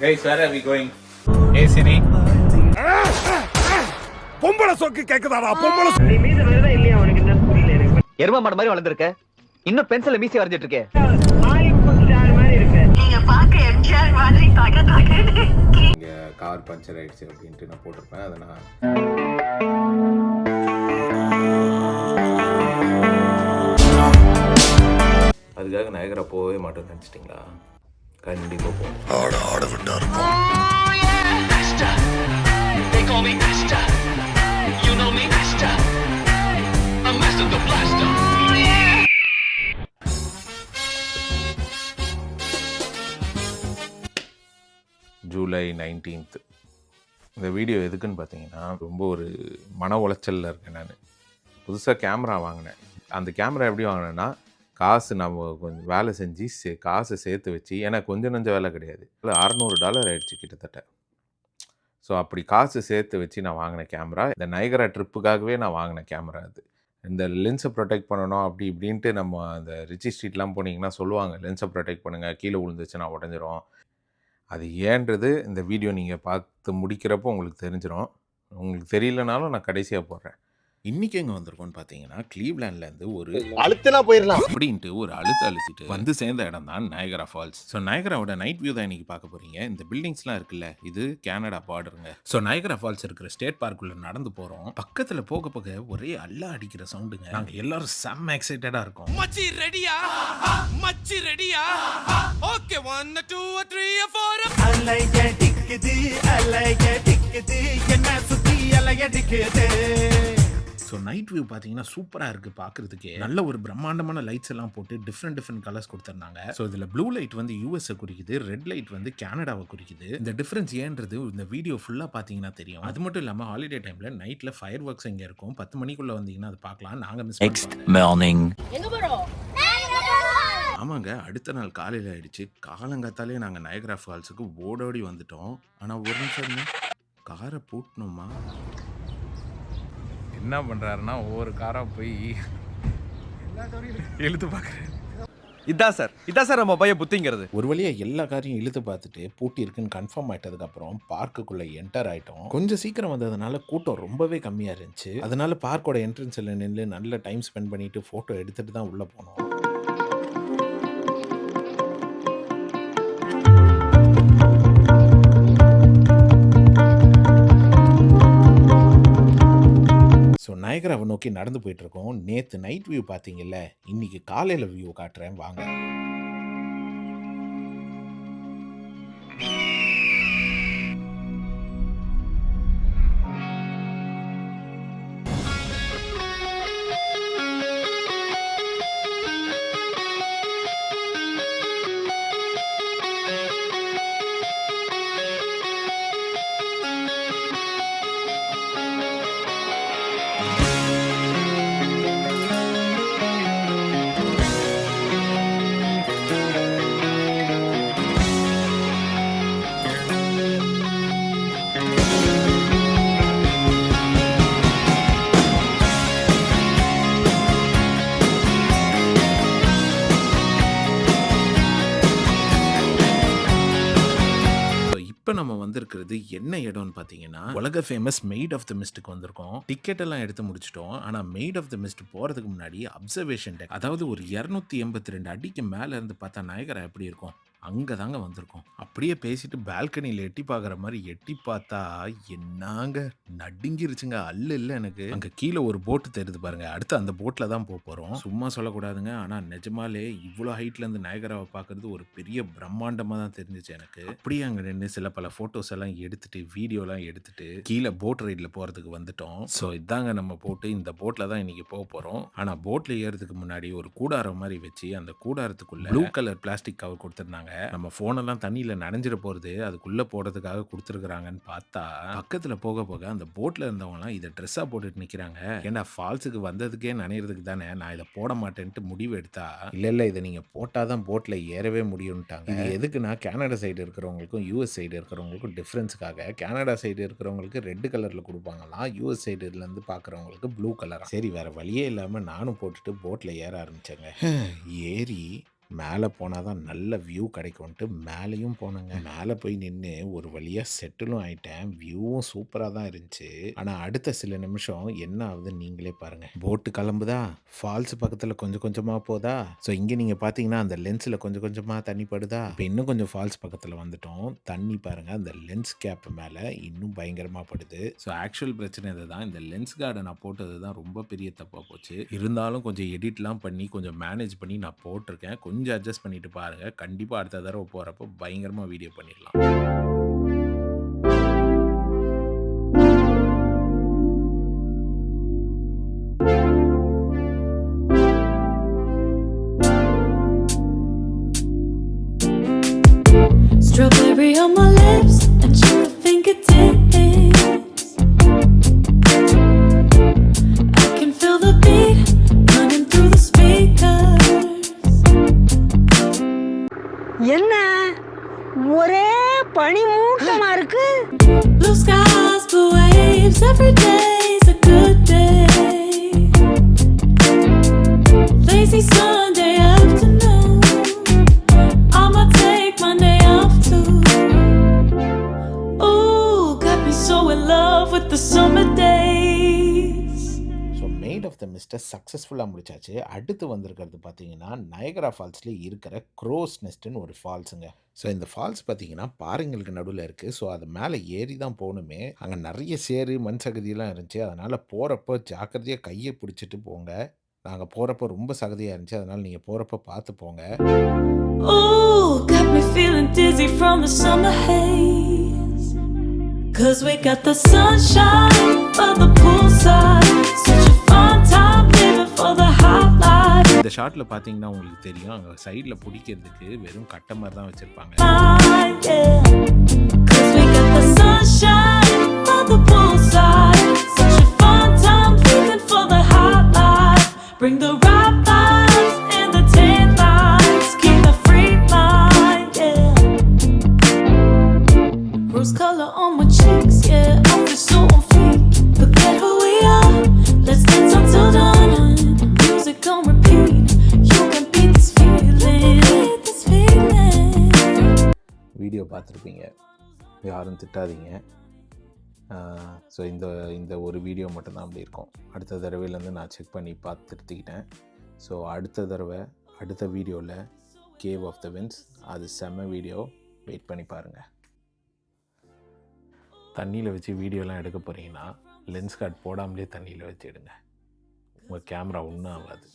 Guys, where are we going? Hey, Sini. பொம்பளை சொக்கு கேக்குதாடா பொம்பளை நீ மீது வருதா இல்லையா உனக்கு என்ன புரியல எனக்கு? எரும மாடு மாதிரி வளர்ந்துருக்க. இன்னும் பென்சில மீசி வரைஞ்சிட்டு இருக்கே. ஹாலிவுட் ஸ்டார் மாதிரி இருக்கு. நீங்க பாக்க எம்ஜிஆர் மாதிரி தக தகன்னு இங்க கார் பஞ்சர் ஆயிடுச்சு அப்படின்ட்டு நான் போட்டிருப்பேன். அதை நான் அதுக்காக நயகரா போகவே மாட்டேன்னு நினச்சிட்டிங்களா? கண்டிப்பாக போகும் ஜூலை நைன்டீன்த்து இந்த வீடியோ எதுக்குன்னு பார்த்தீங்கன்னா ரொம்ப ஒரு மன உளைச்சலில் இருக்கேன் நான். புதுசாக கேமரா வாங்கினேன். அந்த கேமரா எப்படி வாங்கினேன்னா காசு நம்ம கொஞ்சம் வேலை செஞ்சு சே காசை சேர்த்து வச்சு ஏன்னா கொஞ்சம் நஞ்ச வேலை கிடையாது. அறநூறு டாலர் ஆயிடுச்சு கிட்டத்தட்ட. ஸோ அப்படி காசு சேர்த்து வச்சு நான் வாங்கின கேமரா இந்த நைகரா ட்ரிப்புக்காகவே நான் வாங்கின கேமரா அது. இந்த லென்ஸை ப்ரொடெக்ட் பண்ணணும் அப்படி இப்படின்ட்டு நம்ம அந்த ரிச்சி ஸ்ட்ரீட்லாம் போனீங்கன்னா சொல்லுவாங்க லென்ஸை ப்ரொடெக்ட் பண்ணுங்கள் கீழே விழுந்துச்சுன்னா உடஞ்சிரும். அது ஏன்றது இந்த வீடியோ நீங்கள் பார்த்து முடிக்கிறப்போ உங்களுக்கு தெரிஞ்சிடும் உங்களுக்கு தெரியலனாலும் நான் கடைசியாக போடுறேன். இன்றைக்கி எங்கே வந்திருக்கோம்னு பார்த்தீங்கன்னா கிளீவ்லேண்ட்லேருந்து ஒரு அழுத்தினா போயிடலாம் அப்படின்ட்டு ஒரு அழுத்து அழுத்திட்டு வந்து சேர்ந்த இடம் தான் நயகரா ஃபால்ஸ் ஸோ நயகராவோட நைட் வியூ தான் இன்னைக்கு பார்க்க போறீங்க. இந்த பில்டிங்ஸ்லாம் இருக்குல்ல இது கனடா பார்டருங்க ஸோ நயகரா ஃபால்ஸ் இருக்கிற ஸ்டேட் பார்க்குள்ள நடந்து போகிறோம் பக்கத்தில் போக போக ஒரே அல்ல அடிக்கிற சவுண்டுங்க நாங்கள் எல்லாரும் செம்ம எக்ஸைட்டடாக இருக்கோம். மச்சி ரெடியா மச்சி ரெடியா okay one two three four அலைய டிக்குது அலைய டிக்குது. என்ன சுத்தி அலைய டிக்குது? ஸோ நைட் வியூ பார்த்தீங்கன்னா சூப்பராக இருக்குது பார்க்குறதுக்கே நல்ல ஒரு பிரம்மாண்டமான லைட்ஸ் எல்லாம் போட்டு டிஃப்ரெண்ட் டிஃப்ரெண்ட் கலர்ஸ் கொடுத்துருந்தாங்க. ஸோ இதில் ப்ளூ லைட் வந்து யூஎஸ்ஐ குறிக்குது ரெட் லைட் வந்து கனடாவை குறிக்குது. இந்த டிஃப்ரென்ஸ் ஏன்றது இந்த வீடியோ ஃபுல்லாக பார்த்தீங்கன்னா தெரியும். அது மட்டும் இல்லாமல் ஹாலிடே டைமில் நைட்டில் ஃபயர் ஒர்க்ஸ் இங்கே இருக்கும்? பத்து மணிக்குள்ளே வந்தீங்கன்னா அது பார்க்கலாம் நாங்கள் மிஸ் பண்ணுவோம். மார்னிங் ஆமாங்க அடுத்த நாள் காலையில் ஆயிடுச்சு. காலங்காத்தாலே நாங்கள் நயகரா ஃபால்ஸுக்கு ஓடோடி வந்துட்டோம். ஆனால் ஒரு நிமிஷம். காரை பூட்டணுமா? என்ன பண்ணுறாருன்னா ஒவ்வொரு காராக போய் இழுத்து பார்க்குறேன் இதான் சார் இதான் சார் நம்ம பையன் புத்திங்கிறது. ஒரு வழியாக எல்லா காரையும் இழுத்து பார்த்துட்டு பூட்டி இருக்குன்னு கன்ஃபார்ம் ஆயிட்டதுக்கப்புறம் பார்க்குள்ளே என்டர் ஆயிட்டோம். கொஞ்சம் சீக்கிரம் வந்ததுனால கூட்டம் ரொம்பவே கம்மியாக இருந்துச்சு. அதனால பார்க்கோட என்ட்ரன்ஸில் நின்று நல்ல டைம் ஸ்பெண்ட் பண்ணிட்டு ஃபோட்டோ எடுத்துட்டு தான் உள்ளே போனோம். நயகராவை நோக்கி நடந்து போயிட்டு இருக்கோம் நேற்று நைட் வியூ பார்த்தீங்கல்ல? இன்னைக்கு காலையில் வியூ காட்டுறேன். வாங்க. நம்ம வந்திருக்கிறது என்ன இடம்னு பார்த்தீங்கன்னா உலக ஃபேமஸ் மெய்ட் ஆஃப் த மிஸ்ட்டுக்கு வந்திருக்கோம். டிக்கெட் எல்லாம் எடுத்து முடிச்சிட்டோம். ஆனால் மெய்ட் ஆஃப் த மிஸ்ட் போகிறதுக்கு முன்னாடி அப்சர்வேஷன் டெக் அதாவது ஒரு இரநூத்தி எண்பத்தி ரெண்டு அடிக்கு மேலே இருந்து பார்த்தா நாயகரா எப்படி இருக்கும்? அங்கே தாங்க வந்திருக்கோம். அப்படியே பேசிட்டு பால்கனியில் எட்டி பார்க்குற மாதிரி எட்டி பார்த்தா என்னங்க? நடுங்கிருச்சுங்க. அல்ல இல்லை எனக்கு. அங்கே கீழே ஒரு போட்டு தெரியுது பாருங்க. அடுத்து அந்த போட்டில் தான் போக போகிறோம் சும்மா சொல்லக்கூடாதுங்க. ஆனால் நிஜமாலே இவ்வளோ ஹைட்லேருந்து நாயகராவை பார்க்கறது ஒரு பெரிய பிரம்மாண்டமாக தான் தெரிஞ்சிச்சு எனக்கு. அப்படியே அங்கே நின்று சில பல ஃபோட்டோஸ் எல்லாம் எடுத்துட்டு வீடியோலாம் எடுத்துட்டு கீழே போட் ரைடில் போகிறதுக்கு வந்துட்டோம். ஸோ இதாங்க நம்ம போட்டு இந்த போட்டில் தான் இன்னைக்கு போக போகிறோம் ஆனால் போட்டில் ஏறதுக்கு முன்னாடி ஒரு கூடாரம் மாதிரி வச்சு அந்த கூடாரத்துக்குள்ள ப்ளூ கலர் பிளாஸ்டிக் கவர் கொடுத்துருந்தாங்க. நம்ம ஃபோனெல்லாம் தண்ணியில் நனைஞ்சிட போகிறது அதுக்குள்ளே போடுறதுக்காக கொடுத்துருக்குறாங்கன்னு பார்த்தா பக்கத்தில் போக போக அந்த போட்டில் இருந்தவங்கலாம் இதை ட்ரெஸ்ஸாக போட்டுட்டு நிற்கிறாங்க ஏன்னா ஃபால்ஸுக்கு வந்ததுக்கே நனையிறதுக்கு தானே நான் இதை போட மாட்டேன்ட்டு முடிவு எடுத்தா இல்லை இல்லை இதை நீங்கள் போட்டால் தான் போட்டில் ஏறவே முடியும்ட்டாங்க. இது எதுக்குன்னா கனடா சைடு இருக்கிறவங்களுக்கும் யூஎஸ் சைடு இருக்கிறவங்களுக்கும் டிஃப்ரென்ஸுக்காக கனடா சைடு இருக்கிறவங்களுக்கு ரெட் கலரில் கொடுப்பாங்களாம் யூஎஸ் சைடுலேருந்து பார்க்குறவங்களுக்கு ப்ளூ கலர் சரி வேறு வழியே இல்லாமல் நானும் போட்டுட்டு போட்டில் ஏற ஆரம்பித்தேங்க ஏறி மேலே போனால் தான் நல்ல வியூ கிடைக்கும்ன்ட்டு மேலேயும் போனேங்க. மேலே போய் நின்று ஒரு வழியாக செட்டிலும் ஆயிட்டேன். வியூவும் சூப்பராக தான் இருந்துச்சு. ஆனால் அடுத்த சில நிமிஷம் என்ன ஆகுதுன்னு நீங்களே பாருங்கள் போட்டு கிளம்புதா? ஃபால்ஸ் பக்கத்தில் கொஞ்சம் கொஞ்சமாக போதா? ஸோ இங்கே நீங்கள் பார்த்தீங்கன்னா அந்த லென்ஸில் கொஞ்சம் கொஞ்சமாக தண்ணி படுதா? இப்போ இன்னும் கொஞ்சம் ஃபால்ஸ் பக்கத்தில் வந்துட்டோம். தண்ணி பாருங்கள் அந்த லென்ஸ் கேப் மேலே இன்னும் பயங்கரமாக படுது. ஸோ ஆக்சுவல் பிரச்சனை இதுதான். இந்த லென்ஸ் கார்டை நான் போட்டது தான் ரொம்ப பெரிய தப்பாக போச்சு. இருந்தாலும் கொஞ்சம் எடிட்லாம் பண்ணி கொஞ்சம் மேனேஜ் பண்ணி நான் போட்டிருக்கேன். கொஞ்சம் கொஞ்சம் அட்ஜஸ்ட் பண்ணிட்டு பாருங்கள் கண்டிப்பாக அடுத்த தடவை போகிறப்போ பயங்கரமாக வீடியோ பண்ணிடலாம். என்ன ஒரே பனி மூட்டமா இருக்கு Blue skies, blue waves, every day's a good day. நெஸ்ட்டை சக்ஸஸ்ஃபுல்லாக முடிச்சாச்சு. அடுத்து வந்திருக்கிறது பார்த்தீங்கன்னா நயகரா ஃபால்ஸ்லேயே இருக்கிற க்ரோஸ் நெஸ்ட்னு ஒரு ஃபால்ஸுங்க. ஸோ இந்த ஃபால்ஸ் பார்த்தீங்கன்னா பாறைங்களுக்கு நடுவில் இருக்குது ஸோ அது மேலே ஏறி தான் போகணுமே. அங்கே நிறைய சேறு மண் சகதியெல்லாம் இருந்துச்சு. அதனால் போகிறப்போ ஜாக்கிரதையாக கையை பிடிச்சிட்டு போங்க. நாங்கள் போகிறப்போ ரொம்ப சகதியாக இருந்துச்சு. அதனால் நீங்கள் போகிறப்ப பார்த்து போங்க. Cause we got the sunshine by the poolside. இந்த ஷாட்டில் பார்த்தீங்கன்னா உங்களுக்கு தெரியும் அங்கே சைடில் பிடிக்கிறதுக்கு வெறும் கட்டை மாதிரி தான் வச்சுருப்பாங்க yeah. Cause பார்த்துருப்பீங்க. யாரும் திட்டாதீங்க. ஸோ இந்த இந்த ஒரு வீடியோ மட்டும்தான் அப்படி இருக்கும். அடுத்த தடவையிலேருந்து நான் செக் பண்ணி பார்த்து திருத்திக்கிட்டேன். ஸோ அடுத்த தடவை அடுத்த வீடியோவில் கேவ் ஆஃப் த வின்ஸ் அது செம்ம வீடியோ வெயிட் பண்ணி பாருங்கள் தண்ணியில் வச்சு வீடியோலாம் எடுக்க போகிறீங்கன்னா லென்ஸ் கார்ட் போடாமலே தண்ணியில் வச்சு எடுங்க. உங்கள் கேமரா ஒன்றும் ஆகாது.